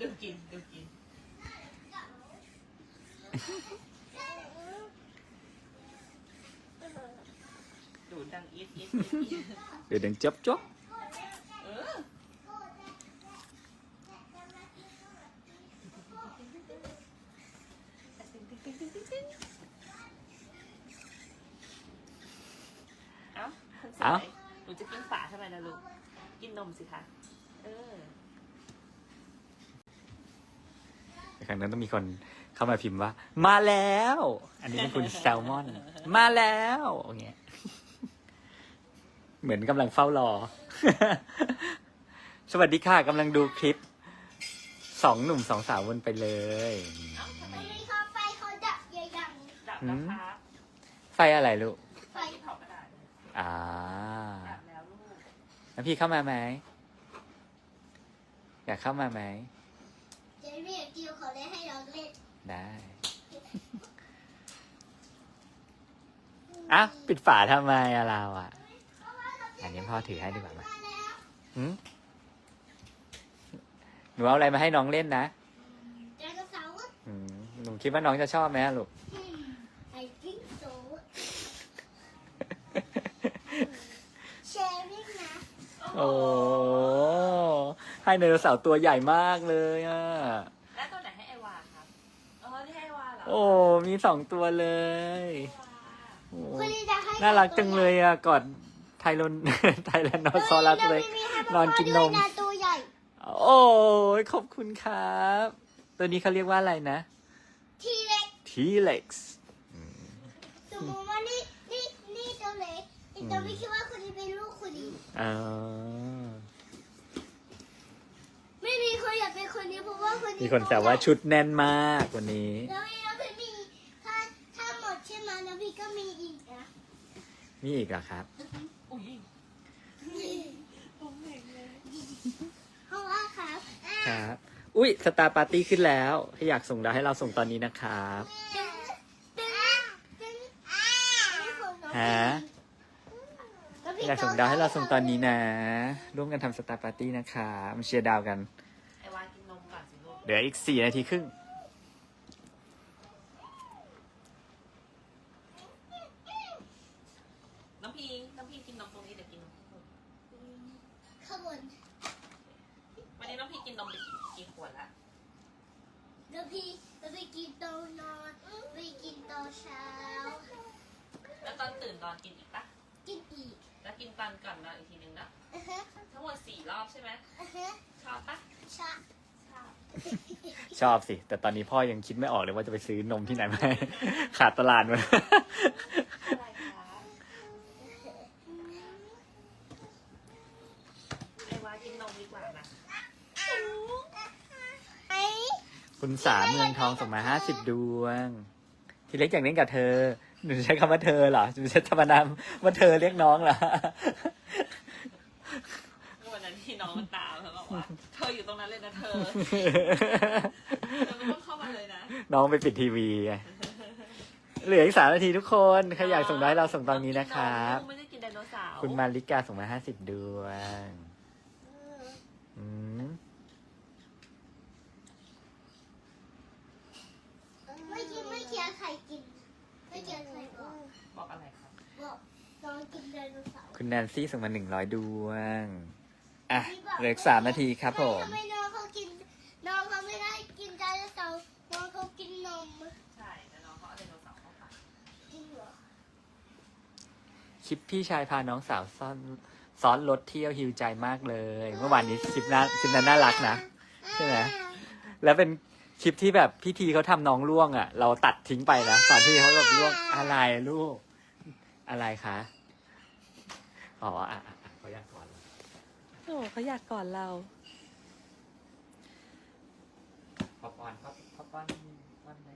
ดูกินดูกินดูดดังอีทอีทอีทอีทเดี๋ยวดังจ๊บจ๊บเออเอ้าคนสวยหนูจะกินฝาทำไมนะลูก กินนมสิคะ เออ ครั้งนั้นต้องมีคนเข้ามาพิมพ์ว่า มาแล้ว อันนี้เป็นคุณแซลมอน มาแล้วอย่างเงี้ยเหมือนกำลังเฝ้ารอ สวัสดีค่ะกำลังดูคลิปสองหนุ่มสองสาววนไปเลยวันนี้เขาไฟเขาดับใหญ่ดังดับแล้วครับไฟอะไรลูก ไฟเผากระดาษเลยอ่า ดับแล้วลูก แล้วพี่เข้ามาไหม อยากเข้ามาไหม เจมี่กับกิวเขาได้ให้เราเล่น ได้อะปิดฝาทำไมอะเราอะ อันนี้พ่อถือให้ดีกว่ามามาแล้วหืมหนูเอาอะไรมาให้น้องเล่นนะไดโนเสาร์อืมหนูคิดว่าน้องจะชอบไหมอะลูก ไอ้กิ้งโซแชร์วิ่งนะโอ้ให้ไดโนเสาร์ตัวใหญ่มากเลยอะ โอ้ มีสองตัวเลยไอวาโอ้คนนี้จะให้น่ารักจังเลยอะกอดไทโรนไทแรนนอซอรัสเลย นอนกินนมด้วยะตัวใหญ่โอ้ยขอบคุณครับ ตัวนี้เขาเรียกว่าอะไรนะ ทีเล็ก T-Rex สมมติว่านี่นี่นี่ตัวเล็กอีตัวไม่คิดว่าคนนี้เป็นลูกคนนี้อ่าไม่มีคนอยากเป็นคนนี้เพราะว่าคนนี้มีคนแซวว่าชุดแน่นมากวันนี้ แล้วแล้วพี่มีถ้าถ้าหมดใช่ไหมแล้วพี่ก็มีอีกนะ มีอีกเหรอครับ อุ้ยผมเห็นเลยเพราะว่าครับครับ อุ้ยสตาร์ปาร์ตี้ขึ้นแล้ว ถ้าอยากส่งดาวให้เราส่งตอนนี้นะครับ ตึ้งตึ้งตึ้งอ่าฮะอยากส่งดาวให้เราส่งตอนนี้นะ ร่วมกันทำสตาร์ปาร์ตี้นะคะมาเชียร์ดาวกัน ไอวากินนมก่อนสิลูก เหลืออีกสี่นาทีครึ่ง น้องพีน้องพีกินนมตรงนี้เดี๋ยวกินนมข้างบน ข้างบน วันนี้น้องพีกินนมไปกี่กี่ขวดละ แล้วพี่แล้วพี่กินตอนนอนพี่กินตอนเช้า แล้วตอนตื่นนอนกินอีกปะกินอีก แล้วกินตอนก่อนนอนอีกทีนึงนะอือฮะทั้งหมดสี่รอบใช่ไหมอือฮะชอบปะชาชอบชอบสิ แต่ตอนนี้พ่อยังคิดไม่ออกเลยว่าจะไปซื้อนมที่ไหนมาให้ขาดตลาดหมด อะไรคะไอวากินนมดีกว่านะ ไอ้ คุณสาเมืองทองส่งมาห้าสิบดวง ทีเล็กอยากเล่นกับเธอ หนูใช้คำว่าเธอเหรอ หนูใช้ธรรมนามว่าเธอเรียกน้องเหรอเมื่อวันนั้นที่น้องมันตามแล้วบอกว่าเธออยู่ตรงนั้นเลยนะเธอเธอไม่ต้องเข้ามาเลยนะน้องไปปิดทีวีไงเหลืออีกสามนาทีทุกคน ใครอยากส่งได้เราส่งตอนนี้นะครับลูกไม่ได้กินไดโนเสาร์คุณมาริกาส่งมาห้าสิบดวง อืม ไม่กินไม่เคียร์ไข่กิน ไม่เคียร์ไข่บอก บอกอะไรครับ บอกลอง กินไดโนเสาร์คุณแนนซี่ส่งมาหนึ่งร้อยดวง อะเหลืออีกสามนาทีครับผม ทำไมน้องเขากินน้องเขาไม่ได้กินไดโนเสาร์น้องเขากินนมใช่แล้วน้องเขาเอาไดโนเสาร์เข้าปากจริงเหรอคลิปพี่ชายพาน้องสาวซ่อนซ้อนรถเที่ยวฮิวใจมากเลย เมื่อวานนี้คลิปน่าคลิปนั้นน่ารักนะ ใช่ไหมแล้วเป็นคลิปที่แบบพี่ทีเขาทำน้องล่วงอะ เราตัดทิ้งไปนะตอนที่เขาแบบล่วงอะไรลูก อะไรคะ อ๋ออะอะอะเขาอยากก่อนเราโอ้เขาอยากก่อนเราพอปอนพอพอปอนปอนไหน